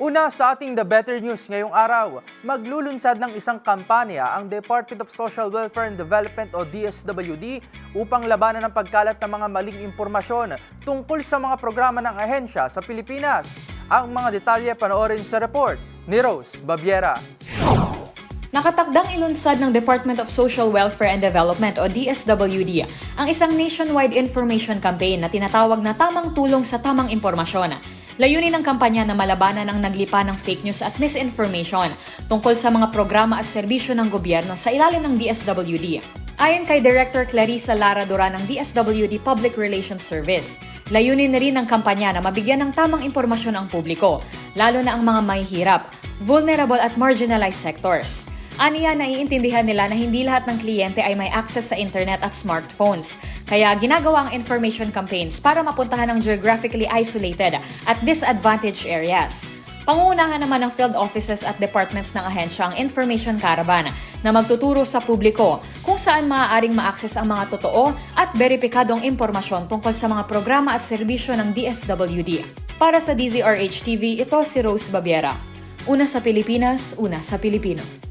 Una sa ating The Better News ngayong araw, maglulunsad ng isang kampanya ang Department of Social Welfare and Development o DSWD upang labanan ang pagkalat ng mga maling impormasyon tungkol sa mga programa ng ahensya sa Pilipinas. Ang mga detalye panoorin sa report ni Rose Babiera. Nakatakdang ilunsad ng Department of Social Welfare and Development o DSWD ang isang nationwide information campaign na tinatawag na Tamang Tulong sa Tamang Impormasyon. Layunin ng kampanya na malabanan ang naglipa ng fake news at misinformation tungkol sa mga programa at serbisyo ng gobyerno sa ilalim ng DSWD. Ayon kay Director Clarissa Lara Duran ng DSWD Public Relations Service, layunin na rin ng kampanya na mabigyan ng tamang impormasyon ang publiko, lalo na ang mga mahihirap, vulnerable at marginalized sectors. Aniya, naiintindihan nila na hindi lahat ng kliyente ay may access sa internet at smartphones. Kaya ginagawa ang information campaigns para mapuntahan ang geographically isolated at disadvantaged areas. Pangunahan naman ng field offices at departments ng ahensya ang information caravan na magtuturo sa publiko kung saan maaaring ma-access ang mga totoo at beripikadong impormasyon tungkol sa mga programa at serbisyo ng DSWD. Para sa DZRH TV, ito si Rose Babiera. Una sa Pilipinas, una sa Pilipino.